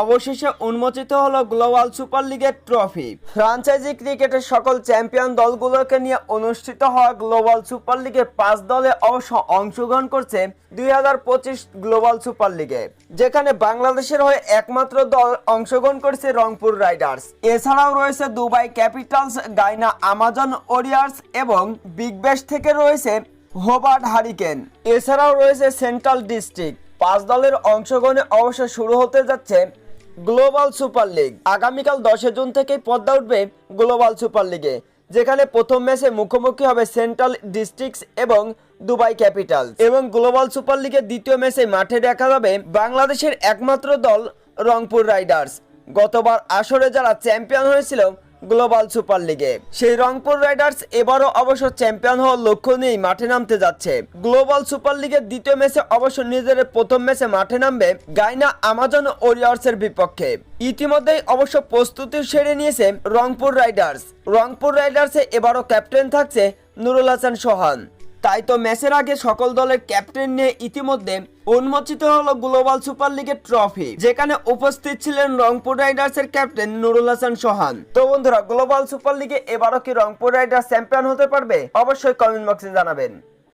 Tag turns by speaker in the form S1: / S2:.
S1: অবশেষে উন্মোচিত হলো গ্লোবাল সুপার লিগের ট্রফি। ফ্রাঞ্চাইজি ক্রিকেটের সকল চ্যাম্পিয়ন দলগুলোকে নিয়ে অনুষ্ঠিত হওয়া গ্লোবাল সুপার লিগে পাঁচ দলে অবশ্য অংশগ্রহণ করছে দুই হাজার পঁচিশ গ্লোবাল সুপার লিগে, যেখানে বাংলাদেশের হয়ে একমাত্র দল অংশগ্রহণ করেছে রংপুর রাইডার্স। এছাড়াও রয়েছে Dubai capitals, Guyana Amazon warriors এবং বিগ ব্যাশ থেকে রয়েছে হোবার্ট হারিকেন। এছাড়াও রয়েছে সেন্ট্রাল ডিস্ট্রিক্ট। পাঁচ দলের অংশগ্রহণে অবশ্য শুরু হতে যাচ্ছে গ্লোবাল সুপার লিগ। আগামীকাল দশে জুন থেকেই পদ্মা উঠবে গ্লোবাল সুপার লিগে, যেখানে প্রথম ম্যাচে মুখোমুখি হবে সেন্ট্রাল ডিস্ট্রিক্টস এবং দুবাই ক্যাপিটাল এবং গ্লোবাল সুপার লিগের দ্বিতীয় ম্যাচে মাঠে দেখা যাবে বাংলাদেশের একমাত্র দল রংপুর রাইডার্স। গতবার আসরে যারা চ্যাম্পিয়ন হয়েছিল গ্লোবাল সুপার লিগে। সেই রংপুর রাইডার্স এবারও অবশ্য চ্যাম্পিয়ন হওয়ার লক্ষ্য নিয়েই মাঠে নামতে যাচ্ছে। গ্লোবাল সুপার লিগের দ্বিতীয় ম্যাচে অবশ্য নিজেদের প্রথম ম্যাচে মাঠে নামবে গাইনা আমাজন ওরিয়ার্সের বিপক্ষে। ইতিমধ্যেই অবশ্য প্রস্তুতি সেরে নিয়েছে রংপুর রাইডার্স। রংপুর রাইডার্সে এবারও ক্যাপ্টেন থাকছে নুরুল হাসান সোহান। তাই তো ম্যাচের আগে সকল দলের ক্যাপ্টেন নিয়ে ইতিমধ্যে উন্মোচিত হলো গ্লোবাল সুপার লিগের ট্রফি, যেখানে উপস্থিত ছিলেন রংপুর রাইডার্স এর ক্যাপ্টেন নুরুল হাসান সোহান। তো বন্ধুরা, গ্লোবাল সুপার লিগে এবারও কি রংপুর রাইডার্স চ্যাম্পিয়ন হতে পারবে? অবশ্যই কমেন্ট বক্সে জানাবেন।